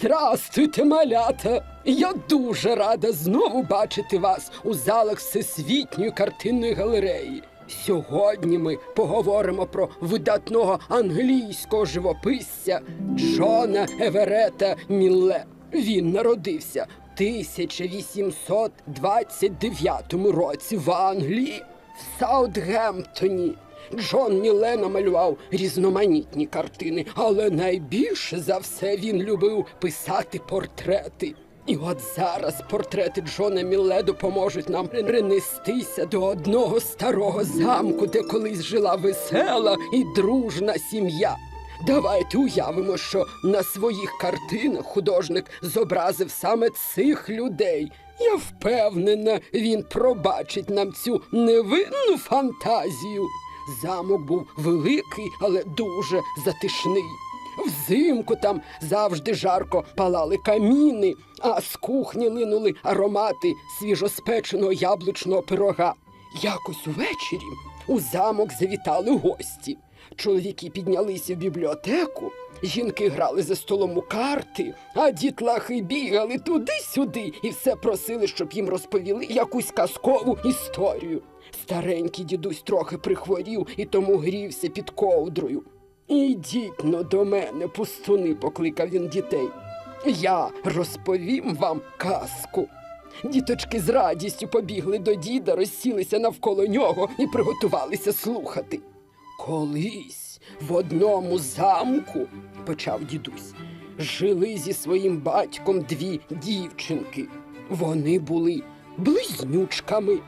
Здрастуйте, малята! Я дуже рада знову бачити вас у залах Всесвітньої картинної галереї. Сьогодні ми поговоримо про видатного англійського живописця Джона Еверета Мілле. Він народився в 1829 році в Англії, в Саутгемптоні. Джон Міле намалював різноманітні картини, але найбільше за все він любив писати портрети. І от зараз портрети Джона Міле допоможуть нам перенестися до одного старого замку, де колись жила весела і дружна сім'я. Давайте уявимо, що на своїх картинах художник зобразив саме цих людей. Я впевнена, він пробачить нам цю невинну фантазію. Замок був великий, але дуже затишний. Взимку там завжди жарко палали каміни, а з кухні линули аромати свіжоспеченого яблучного пирога. Якось увечері у замок завітали гості. Чоловіки піднялися в бібліотеку, жінки грали за столом у карти, а дітлахи бігали туди-сюди і все просили, щоб їм розповіли якусь казкову історію. Старенький дідусь трохи прихворів і тому грівся під ковдрою. Ідіть но до мене, пустуни, покликав він дітей. Я розповім вам казку. Діточки з радістю побігли до діда, розсілися навколо нього і приготувалися слухати. Колись в одному замку, почав дідусь, жили зі своїм батьком дві дівчинки. Вони були близнючками.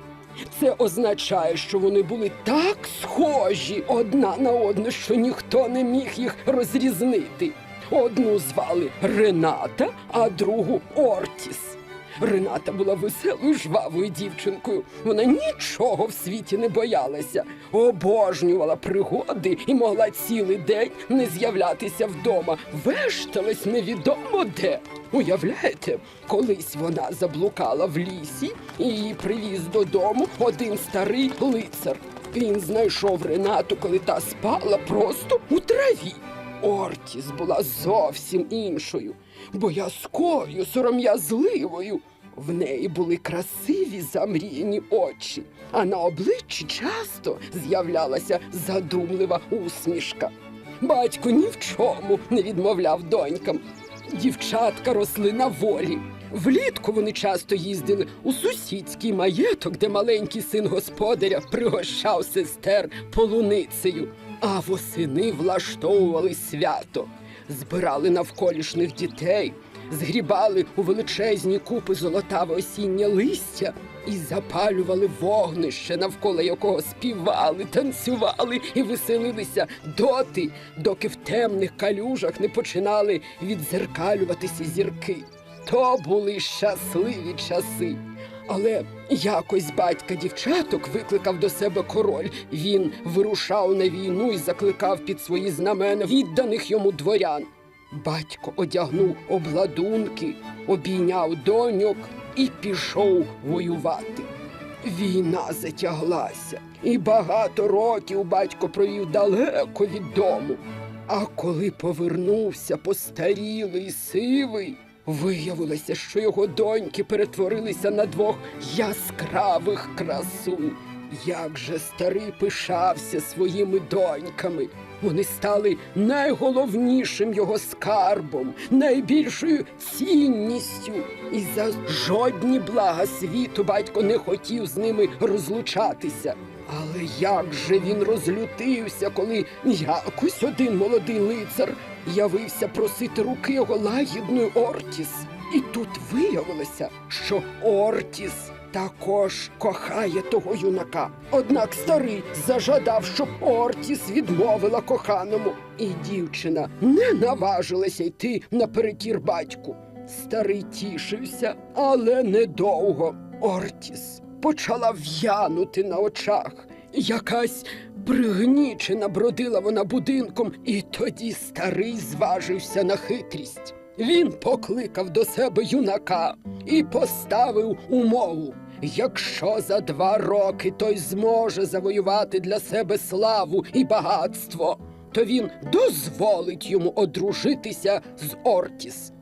Це означає, що вони були так схожі одна на одну, що ніхто не міг їх розрізнити. Одну звали Рената, а другу Ортіс. Рената була веселою жвавою дівчинкою. Вона нічого в світі не боялася, обожнювала пригоди і могла цілий день не з'являтися вдома, вешталась невідомо де. Уявляєте, колись вона заблукала в лісі і її привіз додому один старий лицар. Він знайшов Ренату, коли та спала просто у траві. Ортіс була зовсім іншою, боязкою, сором'язливою. В неї були красиві замріяні очі, а на обличчі часто з'являлася задумлива усмішка. Батько ні в чому не відмовляв донькам. Дівчатка росли на волі. Влітку вони часто їздили у сусідський маєток, де маленький син господаря пригощав сестер полуницею, а восени влаштовували свято, збирали навколішніх дітей, згрібали у величезні купи золотаве осіннє листя і запалювали вогнище, навколо якого співали, танцювали і веселилися доти, доки в темних калюжах не починали відзеркалюватися зірки. То були щасливі часи. Але якось батька дівчаток викликав до себе король. Він вирушав на війну і закликав під свої знамена відданих йому дворян. Батько одягнув обладунки, обійняв доньок і пішов воювати. Війна затяглася, і багато років батько провів далеко від дому. А коли повернувся постарілий сивий, виявилося, що його доньки перетворилися на двох яскравих красунь. Як же старий пишався своїми доньками. Вони стали найголовнішим його скарбом, найбільшою цінністю. І за жодні блага світу батько не хотів з ними розлучатися. Але як же він розлютився, коли якось один молодий лицар явився просити руки його лагідної Ортіс. І тут виявилося, що Ортіс також кохає того юнака. Однак старий зажадав, щоб Ортіс відмовила коханому, і дівчина не наважилася йти наперекір батьку. Старий тішився, але недовго. Ортіс почала в'янути на очах. Якась пригнічена бродила вона будинком, і тоді старий зважився на хитрість. Він покликав до себе юнака і поставив умову. Якщо за два роки той зможе завоювати для себе славу і багатство, то він дозволить йому одружитися з Ортіс.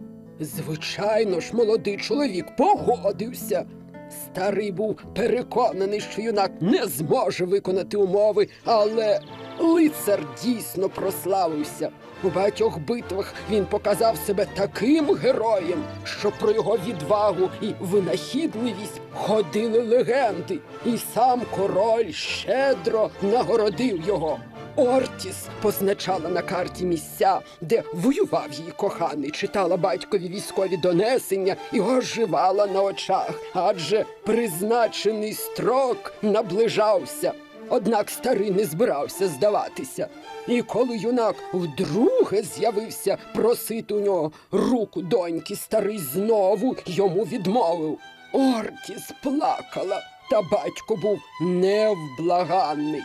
Звичайно ж, молодий чоловік погодився. Старий був переконаний, що юнак не зможе виконати умови, але лицар дійсно прославився. У багатьох битвах він показав себе таким героєм, що про його відвагу і винахідливість ходили легенди, і сам король щедро нагородив його. Ортіс позначала на карті місця, де воював її коханий, читала батькові військові донесення і оживала на очах, адже призначений строк наближався. Однак старий не збирався здаватися. І коли юнак вдруге з'явився просити у нього руку доньки, старий знову йому відмовив. Ортіс плакала, та батько був невблаганний.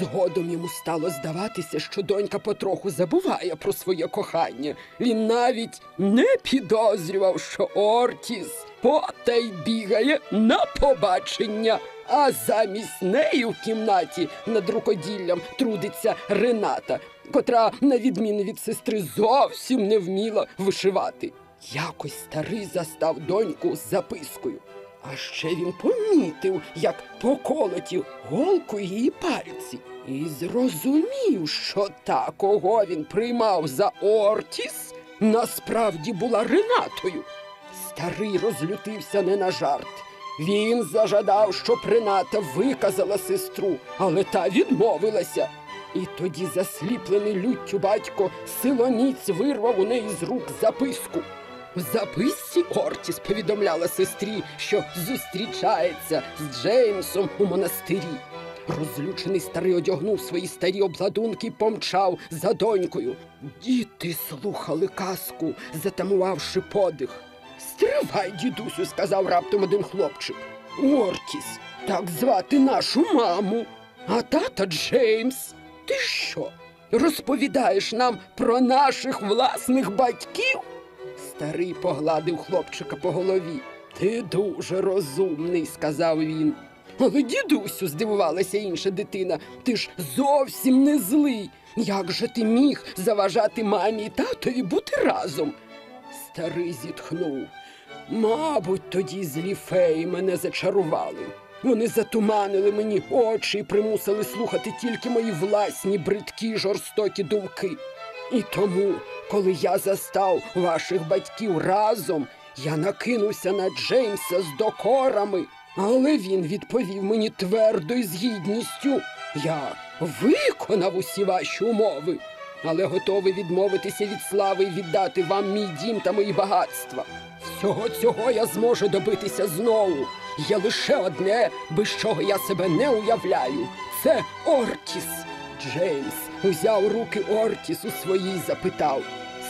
Згодом йому стало здаватися, що донька потроху забуває про своє кохання. Він навіть не підозрював, що Ортіс потай бігає на побачення, а замість неї в кімнаті над рукоділлям трудиться Рената, котра, на відміну від сестри, зовсім не вміла вишивати. Якось старий застав доньку з запискою. А ще він помітив, як поколоті голкою її пальці, і зрозумів, що та, кого він приймав за Ортіс, насправді була Ренатою. Старий розлютився не на жарт. Він зажадав, щоб Рената виказала сестру, але та відмовилася. І тоді засліплений люттю батько силоміць вирвав у неї з рук записку. В записці Ортіс повідомляла сестрі, що зустрічається з Джеймсом у монастирі. Розлючений старий одягнув свої старі обладунки і помчав за донькою. Діти слухали казку, затамувавши подих. Стривай, дідусю, сказав раптом один хлопчик. Ортіс, так звати нашу маму. А тата Джеймс. Ти що? Розповідаєш нам про наших власних батьків? Старий погладив хлопчика по голові. Ти дуже розумний, сказав він. Але, дідусю, здивувалася інша дитина, ти ж зовсім не злий. Як же ти міг заважати мамі і татові бути разом? Старий зітхнув. Мабуть, тоді злі феї мене зачарували. Вони затуманили мені очі і примусили слухати тільки мої власні бридкі жорстокі думки. І тому, коли я застав ваших батьків разом, я накинувся на Джеймса з докорами, але він відповів мені твердо і з гідністю. Я виконав усі ваші умови, але готовий відмовитися від слави і віддати вам мій дім та мої багатства. Всього цього я зможу добитися знову. Є лише одне, без чого я себе не уявляю. Це Ортіс. Джеймс узяв руки Ортіс у свої й запитав: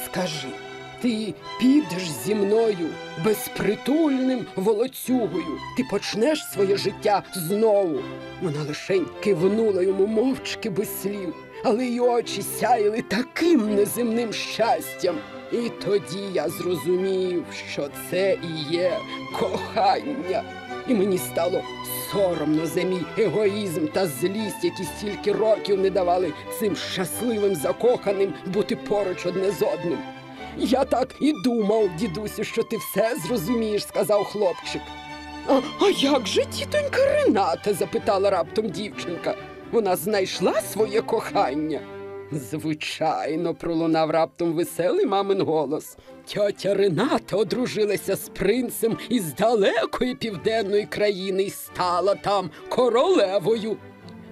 Скажи, ти підеш зі мною безпритульним волоцюгою? Ти почнеш своє життя знову? Вона лишень кивнула йому мовчки без слів, але й очі сяяли таким неземним щастям. І тоді я зрозумів, що це і є кохання. І мені стало соромно за мій егоїзм та злість, які стільки років не давали цим щасливим закоханим бути поруч одне з одним. Я так і думав, дідусю, що ти все зрозумієш, сказав хлопчик. А, а як же тітонька Рената? запитала раптом дівчинка. Вона знайшла своє кохання. Звичайно, пролунав раптом веселий мамин голос. Тьотя Рената одружилася з принцем із далекої південної країни і стала там королевою.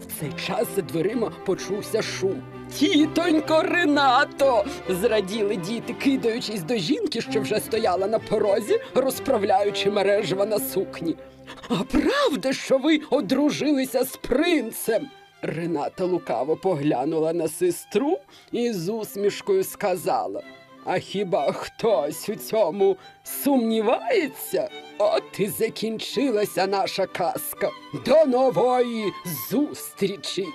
В цей час за дверима почувся шум. Тітонько Ренато! зраділи діти, кидаючись до жінки, що вже стояла на порозі, розправляючи мережева на сукні. А правда, що ви одружилися з принцем? Рената лукаво поглянула на сестру і з усмішкою сказала. А хіба хтось у цьому сумнівається? От і закінчилася наша казка. До нової зустрічі!